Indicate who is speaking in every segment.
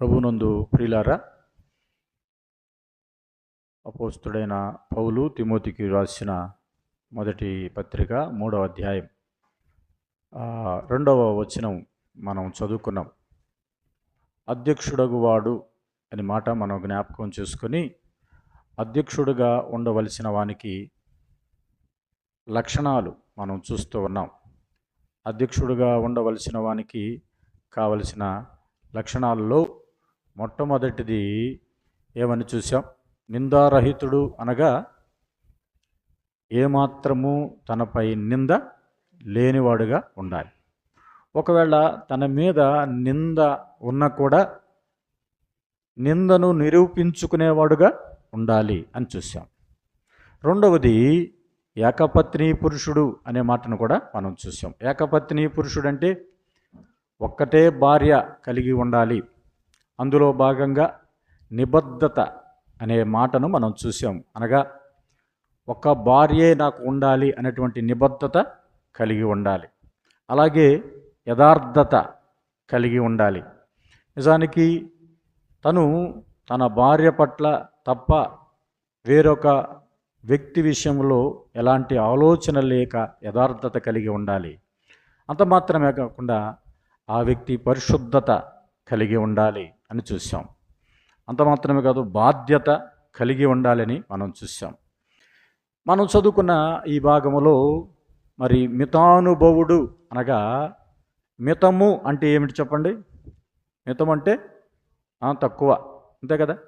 Speaker 1: ప్రభునందు ప్రిలారా అపోస్తుడైన పౌలు తిమోతికి రాసిన మొదటి పత్రిక మూడవ అధ్యాయం. రెండవ వచనం మనం చదువుకున్నాం. అధ్యక్షుడగువాడు అనే మాట మనం జ్ఞాపకం చేసుకొని అధ్యక్షుడుగా ఉండవలసిన వానికి లక్షణాలు మనం చూస్తూ ఉన్నాం. అధ్యక్షుడుగా ఉండవలసిన వానికి కావలసిన లక్షణాల్లో మొట్టమొదటిది ఏమని చూసాం నిందారహితుడు అనగా ఏమాత్రము తనపై నింద లేనివాడుగా ఉండాలి. ఒకవేళ తన మీద నింద ఉన్నా కూడా నిందను నిరూపించుకునేవాడుగా ఉండాలి అని చూసాం రెండవది ఏకపత్ని పురుషుడు అనే మాటను కూడా మనం చూసాం ఏకపత్ని పురుషుడు అంటే ఒక్కటే భార్య కలిగి ఉండాలి. అందులో భాగంగా నిబద్ధత అనే మాటను మనం చూసాం అనగా ఒక భార్యే నాకు ఉండాలి అనేటువంటి నిబద్ధత కలిగి ఉండాలి. అలాగే యథార్థత కలిగి ఉండాలి. నిజానికి తను తన భార్య పట్ల తప్ప వేరొక వ్యక్తి విషయంలో ఎలాంటి ఆలోచన లేక యథార్థత కలిగి ఉండాలి. అంత మాత్రమే కాకుండా ఆ వ్యక్తి పరిశుద్ధత కలిగి ఉండాలి. అని చూసాం అంత మాత్రమే కాదు బాధ్యత కలిగి ఉండాలని మనం చూసాం మనం చదువుకున్న ఈ భాగములో మరి మితానుభవుడు అనగా మితము అంటే ఏమిటి చెప్పండి? మితం అంటే తక్కువ. అంతే కదా?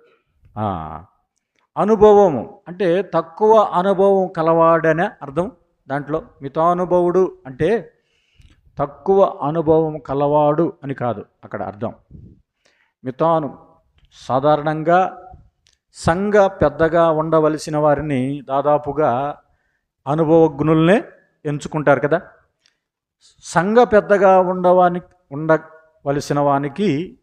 Speaker 1: అనుభవము అంటే తక్కువ అనుభవం కలవాడనే అర్థం దాంట్లో. మితానుభవుడు అంటే తక్కువ అనుభవం కలవాడు అని కాదు అక్కడ అర్థం. మితాను సాధారణంగా సంఘ పెద్దగా ఉండవలసిన వారిని దాదాపుగా అనుభవజ్ఞుల్నే ఎంచుకుంటారు కదా. సంఘ పెద్దగా ఉండవాని ఉండవలసిన వానికి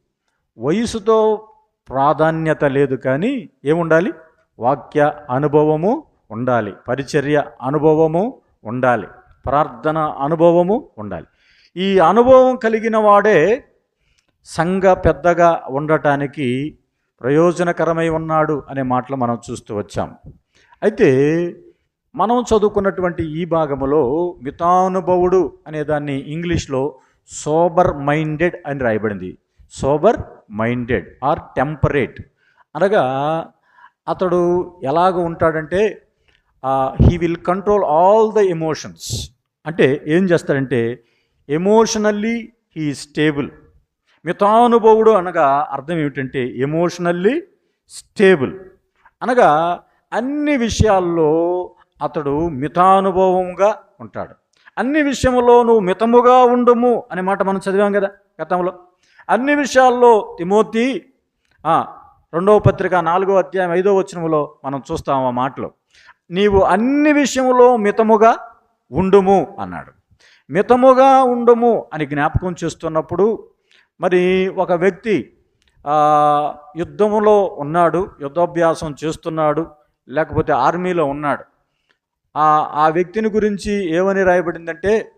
Speaker 1: వయసుతో ప్రాధాన్యత లేదు కానీ ఏముండాలి? వాక్య అనుభవము ఉండాలి. పరిచర్య అనుభవము ఉండాలి. ప్రార్థన అనుభవము ఉండాలి. ఈ అనుభవం కలిగిన వాడే సంఘ పెద్దగా ఉండటానికి ప్రయోజనకరమై ఉన్నాడు అనే మాటలు మనం చూస్తూ వచ్చాం. అయితే మనం చదువుకున్నటువంటి ఈ భాగములో మితానుభవుడు అనే దాన్ని ఇంగ్లీష్లో సోబర్ మైండెడ్ అని రాయబడింది. Sober minded or temperate. అనగా అతడు ఎలాగ ఉంటాడంటే he will control all the emotions. అంటే ఏం చేస్తాడంటే ఎమోషనల్లీ హీ స్టేబుల్. మితానుభవుడు అనగా అర్థం ఏమిటంటే ఎమోషనల్లీ స్టేబుల్ అనగా అన్ని విషయాల్లో అతడు మితానుభవంగా ఉంటాడు. అన్ని విషయంలో నువ్వు మితముగా ఉండము అనే మాట మనం చదివాం కదా గతంలో. అన్ని విషయాల్లో తిమోతి రెండవ పత్రిక నాలుగో అధ్యాయం ఐదో వచనములో మనం చూస్తాం ఆ మాటలు. నీవు అన్ని విషయంలో మితముగా ఉండుము అన్నాడు. మితముగా ఉండము అని జ్ఞాపకం చేస్తున్నప్పుడు మరి ఒక వ్యక్తి యుద్ధంలో యుద్ధములో ఉన్నాడు యుద్ధాభ్యాసం చేస్తున్నాడు లేకపోతే ఆర్మీలో ఉన్నాడు. ఆ వ్యక్తిని గురించి ఏమని రాయబడిందంటే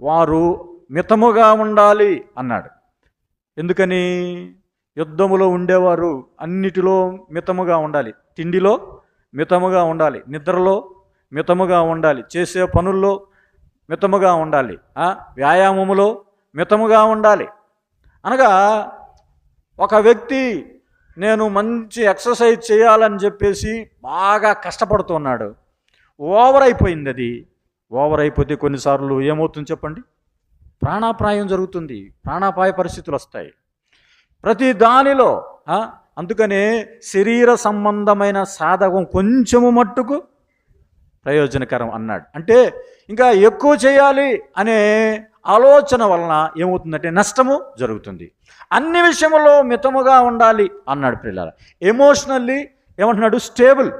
Speaker 1: వారు మితముగా ఉండాలి అన్నాడు. ఎందుకని? యుద్ధములో ఉండేవారు అన్నిటిలో మితముగా ఉండాలి. తిండిలో మితముగా ఉండాలి. నిద్రలో మితముగా ఉండాలి. చేసే పనుల్లో మితముగా ఉండాలి. వ్యాయామములో మితముగా ఉండాలి. అనగా ఒక వ్యక్తి నేను మంచి ఎక్సర్సైజ్ చేయాలని చెప్పేసి బాగా కష్టపడుతున్నాడు. ఓవర్ అయిపోయింది అది. ఓవర్ అయిపోతే కొన్నిసార్లు ఏమవుతుంది చెప్పండి? ప్రాణాపాయం జరుగుతుంది. ప్రాణాపాయ పరిస్థితులు వస్తాయి. ప్రతి దానిలో అందుకనే శరీర సంబంధమైన సాధకం కొంచెము మట్టుకు ప్రయోజనకరం అన్నాడు. అంటే ఇంకా ఎక్కువ చేయాలి అనే ఆలోచన వలన ఏమవుతుందంటే నష్టము జరుగుతుంది. అన్ని విషయంలో మితముగా ఉండాలి అన్నాడు పిల్లల ఎమోషనల్లీ ఏమంటున్నాడు? స్టేబుల్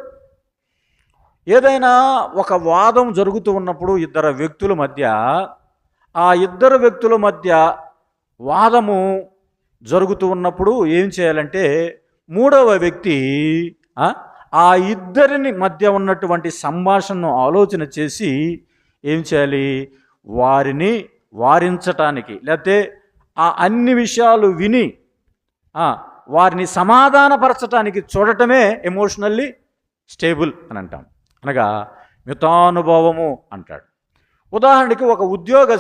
Speaker 1: ఏదైనా ఒక వాదం జరుగుతూ ఉన్నప్పుడు ఇద్దరు వ్యక్తుల మధ్య ఆ ఇద్దరు వ్యక్తుల మధ్య వాదము జరుగుతూ ఉన్నప్పుడు ఏం చేయాలంటే మూడవ వ్యక్తి ఆ, ఆ ఇద్దరిని మధ్య ఉన్నటువంటి సంభాషణను ఆలోచన చేసి ఏం చేయాలి? వారిని వారించటానికి లేకపోతే ఆ అన్ని విషయాలు విని వారిని సమాధానపరచటానికి చూడటమే ఎమోషనల్లీ స్టేబుల్ అని అంటాం. అనగా మితానుభవము అంటాడు. ఉదాహరణకి ఒక ఉద్యోగ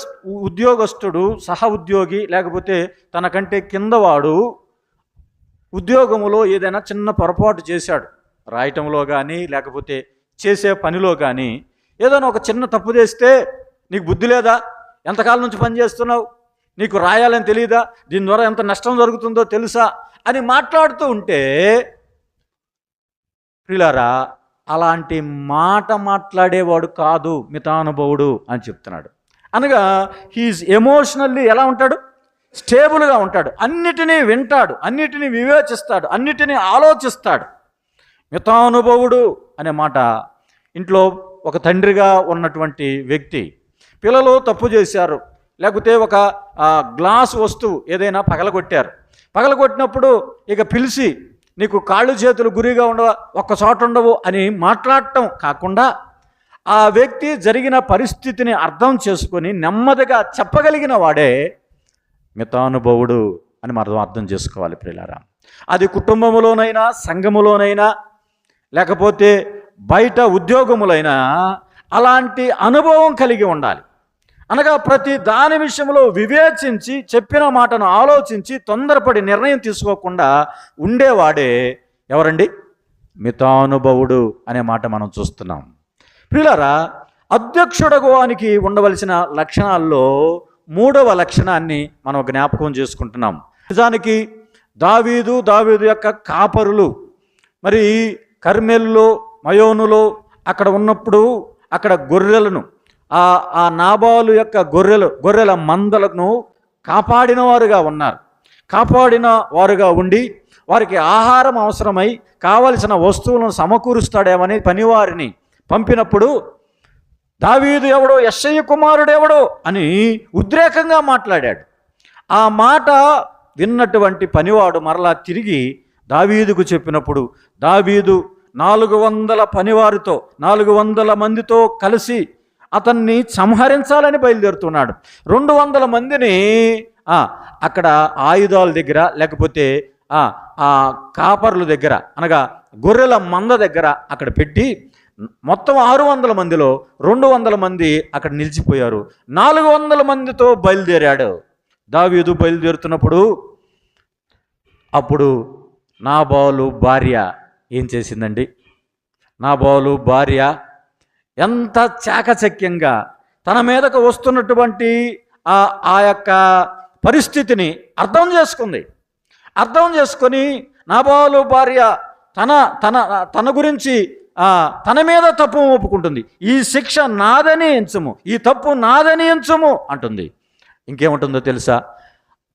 Speaker 1: ఉద్యోగస్తుడు సహ ఉద్యోగి లేకపోతే తనకంటే కిందవాడు ఉద్యోగములో ఏదైనా చిన్న పొరపాటు చేశాడు. రాయటంలో కానీ లేకపోతే చేసే పనిలో కానీ ఏదైనా ఒక చిన్న తప్పు చేస్తే నీకు బుద్ధి లేదా? ఎంతకాలం నుంచి పనిచేస్తున్నావు నీకు రాయాలని తెలియదా దీని ద్వారా ఎంత నష్టం జరుగుతుందో తెలుసా? అని మాట్లాడుతూ ఉంటే ప్రిలారా అలాంటి మాట మాట్లాడేవాడు కాదు మితానుభవుడు అని చెప్తున్నాడు. అనగా హీఈస్ ఎమోషనల్లీ ఎలా ఉంటాడు? స్టేబుల్గా ఉంటాడు. అన్నిటినీ వింటాడు. అన్నిటినీ వివేచిస్తాడు. అన్నిటినీ ఆలోచిస్తాడు. మితానుభవుడు అనే మాట ఇంట్లో ఒక తండ్రిగా ఉన్నటువంటి వ్యక్తి పిల్లలు తప్పు చేశారు. లేకపోతే ఒక గ్లాస్ వస్తువు ఏదైనా పగలగొట్టారు. పగలగొట్టినప్పుడు ఇక పిలిచి నీకు కాళ్ళు చేతులు గురిగా ఉండవ ఒక్క చోట ఉండవు అని మాట్లాడటం కాకుండా ఆ వ్యక్తి జరిగిన పరిస్థితిని అర్థం చేసుకొని నెమ్మదిగా చెప్పగలిగిన వాడే మితానుభవుడు అని మనం అర్థం చేసుకోవాలి ప్రియులారా. అది కుటుంబములోనైనా సంఘములోనైనా లేకపోతే బయట ఉద్యోగములైనా అలాంటి అనుభవం కలిగి ఉండాలి. అనగా ప్రతి దాని విషయంలో వివేచించి చెప్పిన మాటను ఆలోచించి తొందరపడి నిర్ణయం తీసుకోకుండా ఉండేవాడే ఎవరండి? మితానుభవుడు అనే మాట మనం చూస్తున్నాం. ప్రియులారా అధ్యక్షుడగోనికి ఉండవలసిన లక్షణాల్లో మూడవ లక్షణాన్ని మనం జ్ఞాపకం చేసుకుంటున్నాం. నిజానికి దావీదు దావీదు యొక్క కాపరులు మరి కర్మెల్లో మయోనులో అక్కడ ఉన్నప్పుడు అక్కడ గొర్రెలను ఆ ఆ నాబాలు యొక్క గొర్రెలు గొర్రెల మందలను కాపాడిన వారుగా ఉన్నారు. కాపాడిన వారుగా ఉండి వారికి ఆహారం అవసరమై కావలసిన వస్తువులను సమకూరుస్తాడేమని పనివారిని పంపినప్పుడు దావీదు ఎవడో ఎస్ఐ కుమారుడు ఎవడో అని ఉద్రేకంగా మాట్లాడాడు. ఆ మాట విన్నటువంటి పనివాడు మరలా తిరిగి దావీదుకు చెప్పినప్పుడు దావీదు నాలుగు వందల పనివారితో నాలుగు వందల మందితో కలిసి అతన్ని సంహరించాలని బయలుదేరుతున్నాడు. రెండు వందల మందిని అక్కడ ఆయుధాల దగ్గర లేకపోతే ఆ, కాపర్ల దగ్గర అనగా గొర్రెల మంద దగ్గర అక్కడ పెట్టి మొత్తం ఆరు వందల మందిలో రెండు వందల మంది అక్కడ నిలిచిపోయారు. నాలుగు వందల మందితో బయలుదేరాడు. దావీదు బయలుదేరుతున్నప్పుడు అప్పుడు నాబాలు భార్య ఏం చేసిందండి? నాబాలు భార్య ఎంత చాకచక్యంగా తన మీదకు వస్తున్నటువంటి ఆ ఆ యొక్క పరిస్థితిని అర్థం చేసుకుంది. అర్థం చేసుకొని నాబాలు భార్య తన తన తన గురించి తన మీద తప్పు ఒప్పుకుంటుంది. ఈ శిక్ష నాదని ఎంచుము ఈ తప్పు నాదని ఎంచుము అంటుంది. ఇంకేముంటుందో తెలుసా?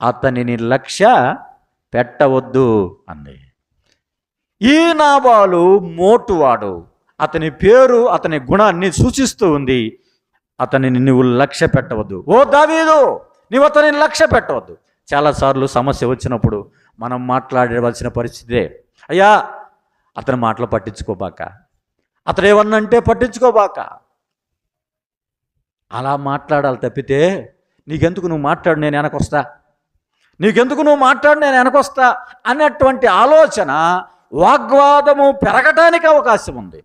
Speaker 1: అతనిని లక్ష్య పెట్టవద్దు అంది. ఈ నాబాలు మోటువాడు. అతని పేరు అతని గుణాన్ని సూచిస్తూ ఉంది. అతనిని నువ్వు లక్ష్య పెట్టవద్దు. ఓ దావీదు నువ్వు అతనిని లక్ష్య పెట్టవద్దు. చాలాసార్లు సమస్య వచ్చినప్పుడు మనం మాట్లాడవలసిన పరిస్థితే అయ్యా అతని మాటలు పట్టించుకోబాక. అతను ఏమన్నంటే పట్టించుకోబాక. అలా మాట్లాడాలి తప్పితే నీకెందుకు నువ్వు మాట్లాడు నేను వెనకొస్తా. నీకెందుకు నువ్వు మాట్లాడు నేను వెనకొస్తా అన్నటువంటి ఆలోచన వాగ్వాదము పెరగటానికి అవకాశం ఉంది.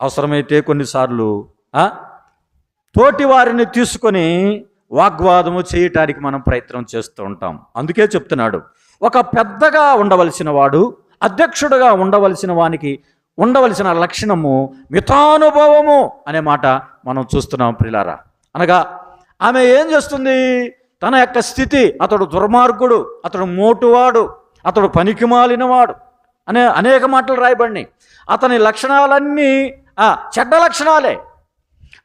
Speaker 1: అవసరమైతే కొన్నిసార్లు తోటి వారిని తీసుకొని వాగ్వాదము చేయటానికి మనం ప్రయత్నం చేస్తూ ఉంటాం. అందుకే చెప్తున్నాడు ఒక పెద్దగా ఉండవలసిన వాడు అధ్యక్షుడుగా ఉండవలసిన వానికి ఉండవలసిన లక్షణము మితానుభవము అనే మాట మనం చూస్తున్నాం ప్రిలారా. అనగా ఆమె ఏం చేస్తుంది? తన యొక్క స్థితి అతడు దుర్మార్గుడు అతడు మోటువాడు అతడు పనికిమాలినవాడు అనే అనేక మాటలు రాయబడినాయి. అతని లక్షణాలన్నీ చెడ్డ లక్షణాలే.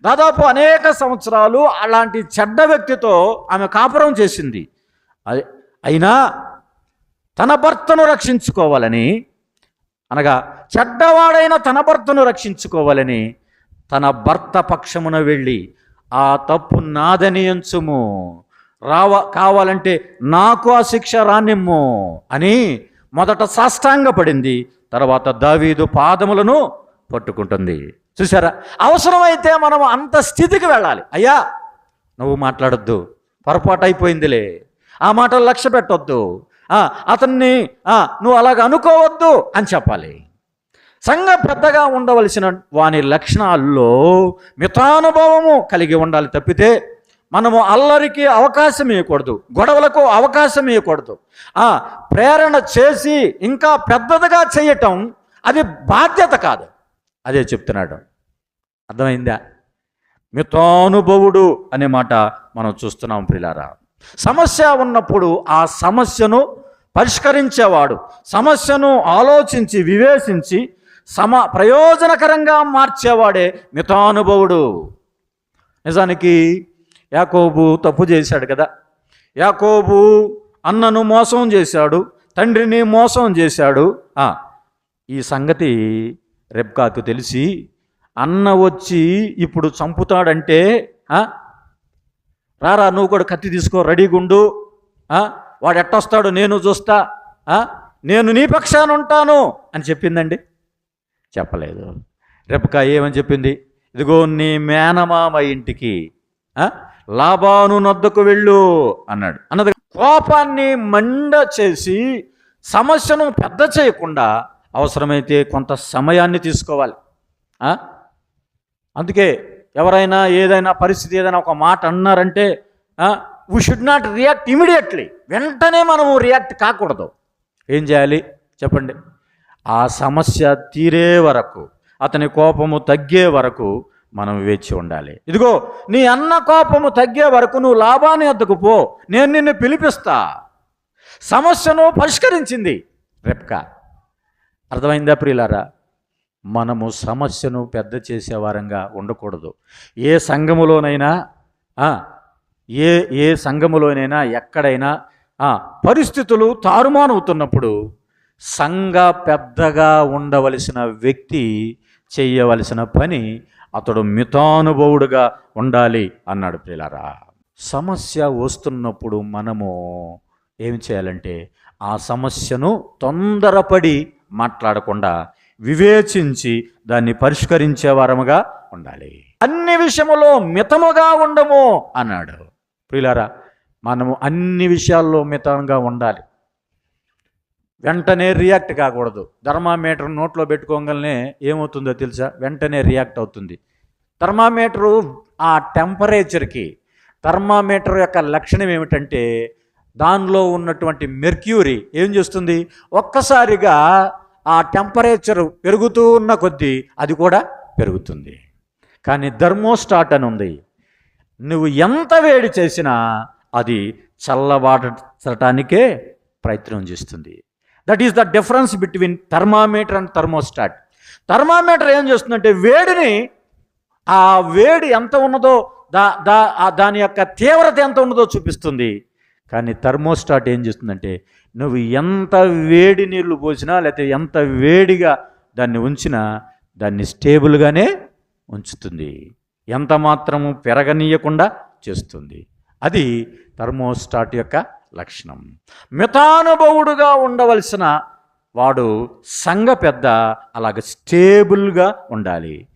Speaker 1: దాదాపు అనేక సంవత్సరాలు అలాంటి చెడ్డ వ్యక్తితో ఆమె కాపురం చేసింది. అది అయినా తన భర్తను రక్షించుకోవాలని అనగా చెడ్డవాడైన తన భర్తను రక్షించుకోవాలని తన భర్త పక్షమున వెళ్ళి ఆ తప్పు నాదని ఎంచుము. రావ కావాలంటే నాకు ఆ శిక్ష రానిమ్ము అని మొదట సాష్టాంగపడింది. తర్వాత దావీదు పాదములను పట్టుకుంటుంది. చూసారా అవసరమైతే మనం అంత స్థితికి వెళ్ళాలి. అయ్యా నువ్వు మాట్లాడొద్దు. పొరపాటు అయిపోయిందిలే ఆ మాటలు లక్ష్య పెట్టొద్దు. అతన్ని నువ్వు అలాగ అనుకోవద్దు అని చెప్పాలి. సంఘ పెద్దగా ఉండవలసిన వాని లక్షణాల్లో మితానుభవము కలిగి ఉండాలి తప్పితే మనము అల్లరికి అవకాశం ఇవ్వకూడదు గొడవలకు అవకాశం ఇవ్వకూడదు ప్రేరణ చేసి ఇంకా పెద్దదిగా చేయటం అది బాధ్యత కాదు. అదే చెప్తున్నాడు. అర్థమైందా? మితానుభవుడు అనే మాట మనం చూస్తున్నాం ప్రిలారా. సమస్య ఉన్నప్పుడు ఆ సమస్యను పరిష్కరించేవాడు సమస్యను ఆలోచించి వివేచించి సమ ప్రయోజనకరంగా మార్చేవాడే మితానుభవుడు నిజానికి యాకోబు తప్పు చేశాడు కదా. యాకోబు అన్నను మోసం చేశాడు తండ్రిని మోసం చేశాడు. ఈ సంగతి రెబ్కాకు తెలిసి అన్న వచ్చి ఇప్పుడు చంపుతాడంటే రారా నువ్వు కూడా కత్తి తీసుకో రెడీగా ఉండు వాడు ఎట్టొస్తాడు నేను చూస్తా. నేను నీ పక్షాన ఉంటాను అని చెప్పిందండి. చెప్పలేదు. రెపక ఏమని చెప్పింది? ఇదిగో నీ మేనమామ ఇంటికి లాభాను నొద్దకు వెళ్ళు అన్నాడు. అన్నది కోపాన్ని మండ చేసి సమస్యను పెద్ద చేయకుండా అవసరమైతే కొంత సమయాన్ని తీసుకోవాలి. అందుకే ఎవరైనా ఏదైనా పరిస్థితి ఏదైనా ఒక మాట అన్నారంటే we should not react immediately వెంటనే మనము రియాక్ట్ కాకూడదు. ఏం చేయాలి? చెప్పండి. ఆ సమస్య తీరే వరకు అతని కోపము తగ్గే వరకు మనం వేచి ఉండాలి. ఇదిగో నీ అన్న కోపము తగ్గే వరకు నువ్వు లాభాన్ని అద్దకు పో. నేను నిన్ను పిలిపిస్తా. సమస్యను పరిష్కరించింది. రెప్కా. అర్థమైందా ప్రియులారా? మనము సమస్యను పెద్ద చేసేవారంగా ఉండకూడదు. ఏ సంఘములోనైనా ఏ ఏ సంఘములోనైనా ఎక్కడైనా పరిస్థితులు తారుమానవుతున్నప్పుడు సంఘ పెద్దగా ఉండవలసిన వ్యక్తి చేయవలసిన పని అతడు మితానుభవుడుగా ఉండాలి అన్నాడు ప్రిలారా సమస్య వస్తున్నప్పుడు మనము ఏం చేయాలంటే ఆ సమస్యను తొందరపడి మాట్లాడకుండా వివేచించి దాన్ని పరిష్కరించే వారముగా ఉండాలి. అన్ని విషయములో మితముగా ఉండము అన్నాడు. ప్రియులారా మనము అన్ని విషయాల్లో మితంగా ఉండాలి. వెంటనే రియాక్ట్ కాకూడదు. థర్మామీటర్ నోట్లో పెట్టుకోగలనే ఏమవుతుందో తెలుసా? వెంటనే రియాక్ట్ అవుతుంది. థర్మామీటరు ఆ టెంపరేచర్కి థర్మామీటర్ యొక్క లక్షణం ఏమిటంటే దానిలో ఉన్నటువంటి మెర్క్యూరీ ఏం చేస్తుంది? ఒక్కసారిగా ఆ టెంపరేచర్ పెరుగుతూ ఉన్న కొద్దీ అది కూడా పెరుగుతుంది. కానీ థర్మోస్టాట్ అని ఉంది. నువ్వు ఎంత వేడి చేసినా అది చల్లబాటటానికే ప్రయత్నం చేస్తుంది. That is the difference between thermometer and thermostat thermometer ఏం చేస్తుందంటే వేడిని ఆ వేడి ఎంత ఉన్నదో దా దా దాని యొక్క తీవ్రత ఎంత ఉన్నదో చూపిస్తుంది. కానీ థర్మోస్టాట్ ఏం చేస్తుందంటే నువ్వు ఎంత వేడి నీళ్ళు పోసినా లేకపోతే ఎంత వేడిగా దాన్ని ఉంచినా దాన్ని స్టేబుల్గానే ఉంచుతుంది. ఎంత మాత్రము పెరగనీయకుండా చేస్తుంది. అది థర్మోస్టాట్ యొక్క లక్షణం. మితానుభవుడుగా ఉండవలసిన వాడు సంఘ పెద్ద అలాగ స్టేబుల్గా ఉండాలి.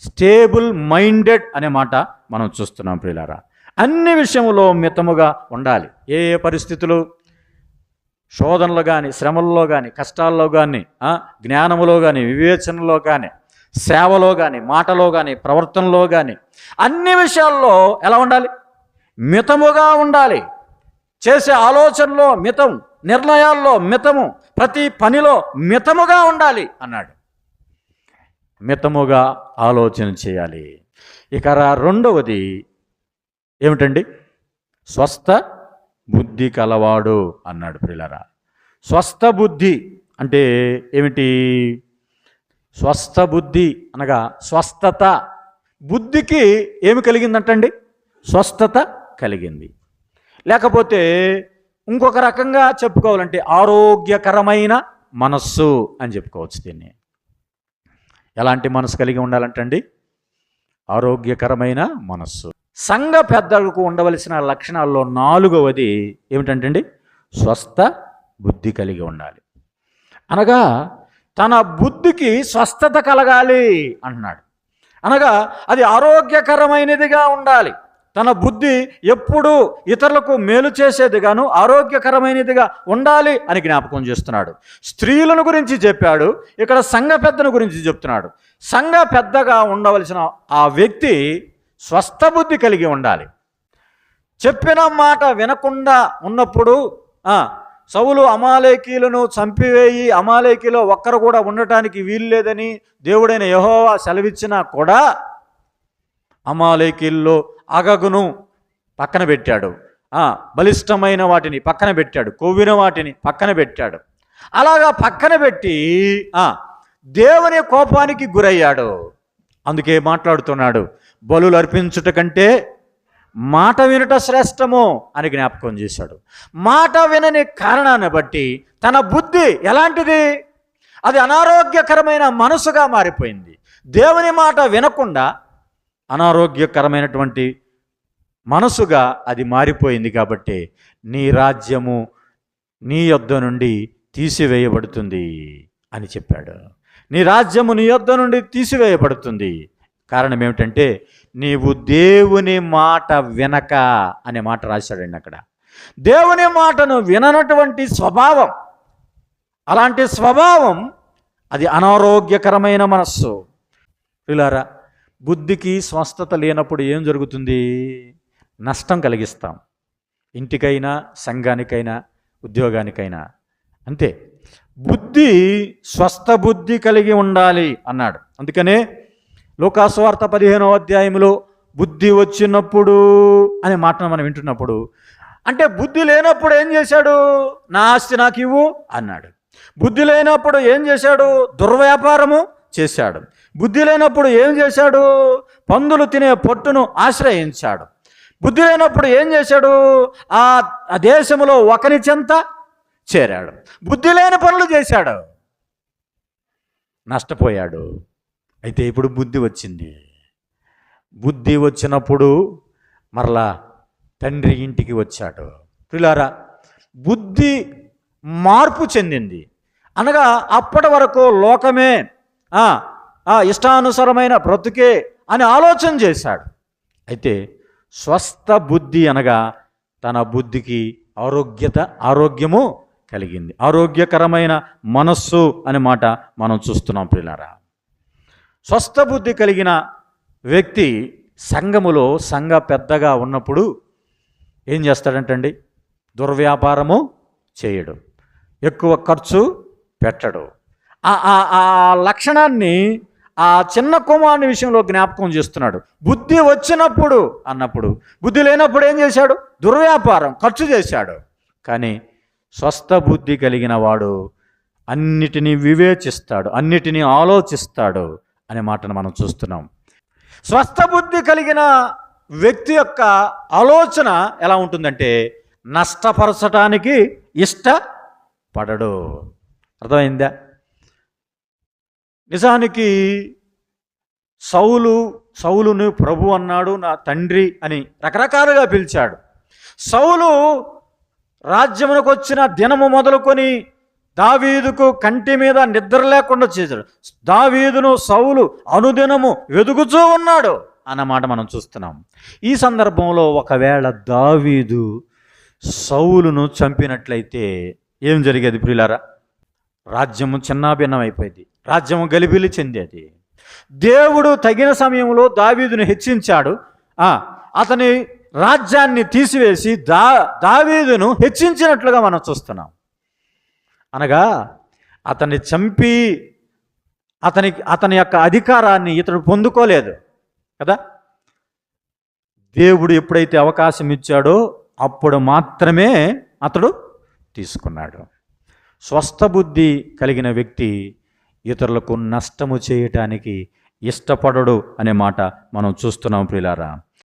Speaker 1: స్టేబుల్ మైండెడ్ అనే మాట మనం చూస్తున్నాం ప్రియులారా. అన్ని విషయంలో మితముగా ఉండాలి. ఏ ఏ పరిస్థితులు? శోధనలో కానీ శ్రమల్లో కానీ కష్టాల్లో కానీ జ్ఞానములో కానీ వివేచనలో కానీ సేవలో కానీ మాటలో కానీ ప్రవర్తనలో కానీ అన్ని విషయాల్లో ఎలా ఉండాలి? మితముగా ఉండాలి. చేసే ఆలోచనలో మితం నిర్ణయాల్లో మితము ప్రతి పనిలో మితముగా ఉండాలి అన్నాడు. మితముగా ఆలోచన చేయాలి. ఇక రెండవది ఏమిటండి? స్వస్థ బుద్ధి కలవాడు అన్నాడు ప్రిలరా స్వస్థ బుద్ధి అంటే ఏమిటి? స్వస్థ బుద్ధి అనగా స్వస్థత. బుద్ధికి ఏమి కలిగిందంటండి? స్వస్థత కలిగింది. లేకపోతే ఇంకొక రకంగా చెప్పుకోవాలంటే ఆరోగ్యకరమైన మనస్సు అని చెప్పుకోవచ్చు దీన్ని. ఎలాంటి మనసు కలిగి ఉండాలంటండి? ఆరోగ్యకరమైన మనస్సు. సంఘ పెద్దలకు ఉండవలసిన లక్షణాల్లో నాలుగవది ఏమిటంటండి స్వస్థ బుద్ధి కలిగి ఉండాలి. అనగా తన బుద్ధికి స్వస్థత కలగాలి అంటున్నాడు. అనగా అది ఆరోగ్యకరమైనదిగా ఉండాలి. తన బుద్ధి ఎప్పుడు ఇతరులకు మేలు చేసేదిగాను ఆరోగ్యకరమైనదిగా ఉండాలి అని జ్ఞాపకం చేస్తున్నాడు. స్త్రీలను గురించి చెప్పాడు ఇక్కడ సంఘ పెద్దను గురించి చెప్తున్నాడు. సంఘ పెద్దగా ఉండవలసిన ఆ వ్యక్తి స్వస్థ బుద్ధి కలిగి ఉండాలి. చెప్పిన మాట వినకుండా ఉన్నప్పుడు సవులు సౌలు అమాలేకీలను చంపివేయి అమాలేకీలో ఒక్కరు కూడా ఉండటానికి వీలు లేదని దేవుడైన యహోవా సెలవిచ్చినా కూడా అమాలేకీల్లో అగగును పక్కన పెట్టాడు. బలిష్టమైన వాటిని పక్కన పెట్టాడు. కొవ్విన వాటిని పక్కన పెట్టాడు. అలాగా పక్కన పెట్టి దేవుని కోపానికి గురయ్యాడు. అందుకే మాట్లాడుతున్నాడు. బలులు అర్పించుట కంటే మాట వినుట శ్రేష్టము అని జ్ఞాపకం చేశాడు. మాట వినని కారణాన్ని బట్టి తన బుద్ధి ఎలాంటిది? అది అనారోగ్యకరమైన మనసుగా మారిపోయింది. దేవుని మాట వినకుండా అనారోగ్యకరమైనటువంటి మనసుగా అది మారిపోయింది కాబట్టి నీ రాజ్యము నీ యొద్ద నుండి తీసివేయబడుతుంది అని చెప్పాడు. నీ రాజ్యము నీ యొద్ద నుండి తీసివేయబడుతుంది. కారణం ఏమిటంటే నీవు దేవుని మాట వినక అనే మాట రాశాడండి అక్కడ. దేవుని మాటను విననటువంటి స్వభావం అలాంటి స్వభావం అది అనారోగ్యకరమైన మనస్సు. పిల్లారా బుద్ధికి స్వస్థత లేనప్పుడు ఏం జరుగుతుంది? నష్టం కలిగిస్తాం. ఇంటికైనా సంఘానికైనా ఉద్యోగానికైనా. అంతే. బుద్ధి స్వస్థ బుద్ధి కలిగి ఉండాలి అన్నాడు. అందుకనే లోకాస్వార్త పదిహేనవ అధ్యాయంలో బుద్ధి వచ్చినప్పుడు అనే మాటను మనం వింటున్నప్పుడు అంటే బుద్ధి లేనప్పుడు ఏం చేశాడు? నా ఆస్తి నాకు ఇవ్వు అన్నాడు. బుద్ధి లేనప్పుడు ఏం చేశాడు? దుర్వ్యాపారము చేశాడు. బుద్ధి లేనప్పుడు ఏం చేశాడు? పందులు తినే పొట్టును ఆశ్రయించాడు. బుద్ధి లేనప్పుడు ఏం చేశాడు? ఆ ఆ దేశంలో ఒకని చెంత చేరాడు. బుద్ధి లేని పనులు చేశాడు. నష్టపోయాడు. అయితే ఇప్పుడు బుద్ధి వచ్చింది. బుద్ధి వచ్చినప్పుడు మరలా తండ్రి ఇంటికి వచ్చాడు. పిల్లారా బుద్ధి మార్పు చెందింది. అనగా అప్పటి వరకు లోకమే ఇష్టానుసరమైన బ్రతుకే అని ఆలోచన చేశాడు. అయితే స్వస్థ బుద్ధి అనగా తన బుద్ధికి ఆరోగ్యత ఆరోగ్యము కలిగింది. ఆరోగ్యకరమైన మనస్సు అనే మాట మనం చూస్తున్నాం పిల్లారా స్వస్థ బుద్ధి కలిగిన వ్యక్తి సంఘములో సంఘ పెద్దగా ఉన్నప్పుడు ఏం చేస్తాడంటండి? దుర్వ్యాపారము చేయడు. ఎక్కువ ఖర్చు పెట్టడు. ఆ- లక్షణాన్ని ఆ చిన్న కుమారుని విషయంలో జ్ఞాపకం చేస్తున్నాడు. బుద్ధి వచ్చినప్పుడు అన్నప్పుడు బుద్ధి లేనప్పుడు ఏం చేశాడు? దుర్వ్యాపారం ఖర్చు చేశాడు. కానీ స్వస్థ బుద్ధి కలిగిన వాడు అన్నిటినీ వివేచిస్తాడు అన్నిటినీ ఆలోచిస్తాడు. అనే మాటను మనం చూస్తున్నాం. స్వస్థ బుద్ధి కలిగిన వ్యక్తి యొక్క ఆలోచన ఎలా ఉంటుందంటే నష్టపరచటానికి ఇష్టపడడు. అర్థమైందా? నిజానికి సౌలు సౌలును ప్రభు అన్నాడు నా తండ్రి అని రకరకాలుగా పిలిచాడు. సౌలు రాజ్యమునకు వచ్చిన దినము మొదలుకొని దావీదుకు కంటి మీద నిద్ర లేకుండా చేశాడు. దావీదును సౌలు అనుదినము వెదుగుతూ ఉన్నాడు అన్నమాట మనం చూస్తున్నాం. ఈ సందర్భంలో ఒకవేళ దావీదు సౌలును చంపినట్లయితే ఏం జరిగేది ప్రియులారా? రాజ్యము చిన్నాభిన్నం అయిపోయింది రాజ్యము గలిబిలి చెందేది. దేవుడు తగిన సమయంలో దావీదును హెచ్చించాడు. అతని రాజ్యాన్ని తీసివేసి దా దావీదును హెచ్చించినట్లుగా మనం చూస్తున్నాం. అనగా అతన్ని చంపి అతని అతని యొక్క అధికారాన్ని ఇతడు పొందుకోలేదు కదా? దేవుడు ఎప్పుడైతే అవకాశం ఇచ్చాడో అప్పుడు మాత్రమే అతడు తీసుకున్నాడు. స్వస్థ బుద్ధి కలిగిన వ్యక్తి ఇతరులకు నష్టము చేయటానికి ఇష్టపడడు అనే మాట మనం చూస్తున్నాం ప్రిలారా